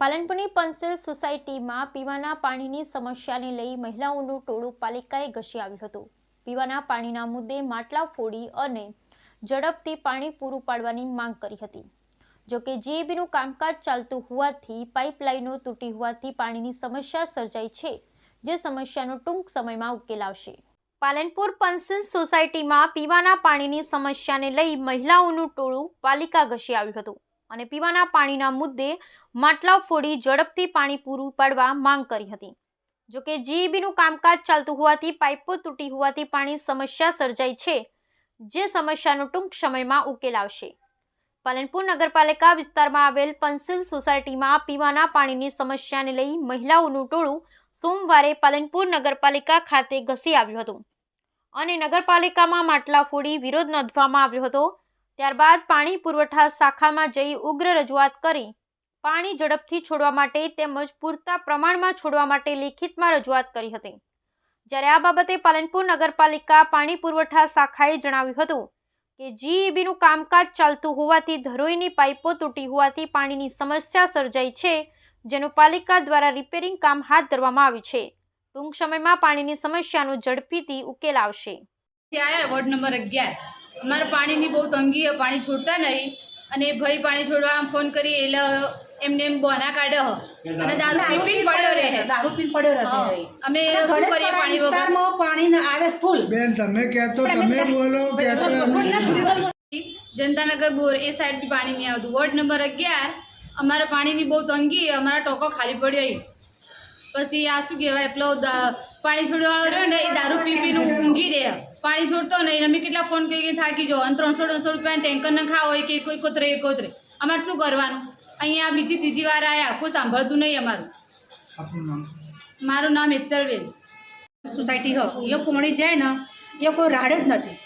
પાલનપુરની પંસેલ સોસાયટીમાં પીવાના પાણીની સમસ્યાને લઈ મહિલાઓનું ટોળું પાલિકાએ ઘસી આવ્યું હતું. પીવાના પાણીના મુદ્દે માટલા ફોડી અને ઝડપથી પાણી પૂરું પાડવાની માંગ કરી હતી. જોકે જીએબીનું કામકાજ ચાલતું હોવાથી પાઇપલાઇનો તૂટી હોવાથી પાણીની સમસ્યા સર્જાઈ છે, જે સમસ્યાનો ટૂંક સમયમાં ઉકેલ આવશે. પાલનપુર પંસલ સોસાયટીમાં પીવાના પાણીની સમસ્યાને લઈ મહિલાઓનું ટોળું પાલિકા ઘસી આવ્યું હતું. અને પીવાના પાણીના મુદ્દે માટલા ફોડી ઝડપથી પાણી પૂરું પાડવા માંગ કરી હતી. જોકે જીઈબીનું કામકાજ ચાલતું હોવાથી પાઇપો તૂટી હોવાથી પાણી સમસ્યા સર્જાઈ છે, જે સમસ્યાનો ટૂંક સમયમાં ઉકેલ આવશે. પાલનપુર નગરપાલિકા વિસ્તારમાં આવેલ પંસિલ સોસાયટીમાં પીવાના પાણીની સમસ્યાને લઈ મહિલાઓનું ટોળું સોમવારે પાલનપુર નગરપાલિકા ખાતે ઘસી આવ્યું હતું. અને નગરપાલિકામાં માટલા ફોડી વિરોધ નોંધવામાં આવ્યો હતો. ત્યારબાદ પાણી પુરવઠા શાખામાં જઈ ઉગ્ર રજૂઆત કરી. પાણી ઝડપથી છોડવા માટે તેમજ પૂરતા પ્રમાણમાં છોડવા માટે લેખિતમાં રજૂઆત કરી હતી. જ્યારે આ બાબતે પાલનપુર નગરપાલિકા પાણી પુરવઠા શાખાએ જણાવ્યું હતું કે જીઈબીનું કામકાજ ચાલતું હોવાથી ધરોઈની પાઇપો તૂટી હોવાથી પાણીની સમસ્યા સર્જાઈ છે, જેનું પાલિકા દ્વારા રિપેરિંગ કામ હાથ ધરવામાં આવ્યું છે. ટૂંક સમયમાં પાણીની સમસ્યાનો ઝડપીથી ઉકેલ આવશે. વોર્ડ નંબર અગિયાર અમારે પાણીની બહુ તંગી છે પાણી છોડતા નહીં. અને એ ભાઈ પાણી છોડવા આમ ફોન કરી એટલે એમને એમ બોના કાઢે હ. અને દારૂ પી પી પડ્યો રહે. છે દારૂ પીન પડ્યો રહે અમે શું કરીએ પાણી વગર? પાણી આવે ફૂલ. બેન તમે કહેતો તમે બોલો કહેતો જનતાનગર બોર એ સાઈડ બી પાણી નહીં આવતું. વોર્ડ નંબર અગિયાર. અમારે પાણીની બહુ તંગી અમારા ટોકો ખાલી પડ્યો એ પછી આ શું કહેવાય પેલો પાણી છોડવા રહ્યો ને એ દારૂ પી પીને ઊંઘી રહે. પાણી છોડતો નહીં. અમે કેટલા ફોન કરી કે થાકી જાઓ. અને ત્રણસો ત્રણસો રૂપિયા ટેન્કર નખા હોય કે કોઈ કોતરે કોતરે. અમારે શું કરવાનું? અહીંયા બીજી ત્રીજી વાર આવ્યા કોઈ સાંભળતું નહીં અમારું. મારું નામ હેતલબેન. સોસાયટી હો. એ પોણી જાય ને એ કોઈ રાડ જ નથી.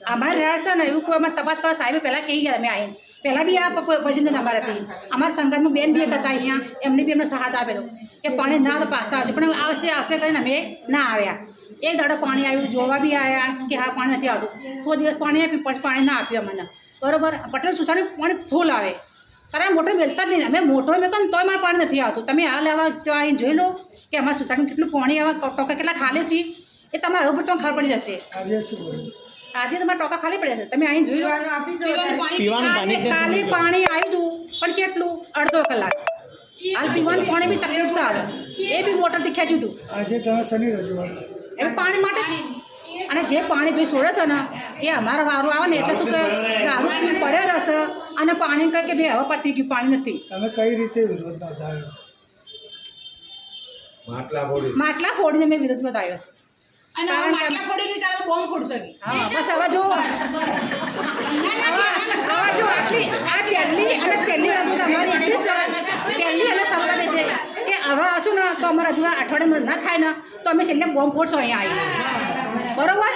અમારે રાડ છે ને એવું કોઈ અમારે તપાસ કરવા સાહેબ પહેલાં કહી ગયા, અમે આવીને. પહેલાં બી આ પછી અમારે હતી અમારા સંગતમાં બેન બી એક હતા અહીંયા, એમને બી અમને સહાય આપેલો. કે પાણી ના તો પાસા આવશે, પણ આવશે આવશે કરીને અમે ના આવ્યા. એક દાડો પાણી આવ્યું, જોવા બી આવ્યા કે હા, પાણી નથી આવતું. તો દિવસ પાણી આપ્યું પછી પાણી ના આપ્યું અમને. બરોબર? પટેલ સોસાયટી પાણી ફૂલ આવે. કારણ મોટર મેલતા જ નહીં. અમે મોટર મેં ને, તોય મારે પાણી નથી આવતું. તમે આ લેવા અહીં જોઈ લો કે અમારા સુસાની કેટલું પાણી આવે ટોકા કેટલા ખાલે છે. એ તમારે ઉપર તમને ખબર પડી જશે. આજે તમારા ટોકા ખાલી પડ્યા છે. તમે અહીં જોઈ લો. પીવાનું પાણી કાલે કાલે પાણી કેટલું? અડધો કલાક. હાલ પીવાનું પાણી બી તકલીફ સારું એ બી મોટરથી ખેંચ્યું હતું આજે તમે શનિ રજૂઆત. એમ પાણી માટે અને જે પાણી ભાઈ છોડે છે ને એ અમારા વારો આવે ને એટલે શું કે દારૂ પડે રહેશે અને પાણી કહે કે ભાઈ હવે પતી ગયું પાણી નથી. તમે કઈ રીતે વિરોધ નોંધાયો? માટલા ફોડી. માટલા ફોડીને મેં વિરોધ નોંધાયો છે. અને હવે માટલા ફોડી નહીં ચાલે તો બોમ્બ ફોડશે હા બસ હવે જો હવે જો આટલી આ પહેલી અને છેલ્લી રજૂ તમારી એટલી પહેલી અને સવાલ એ છે કે હવે હશું ને તો અમારા હજુ અઠવાડિયામાં ના ખાય ને તો અમે છેલ્લે બોમ્બ ફોડશો અહીંયા આવી બરોબર.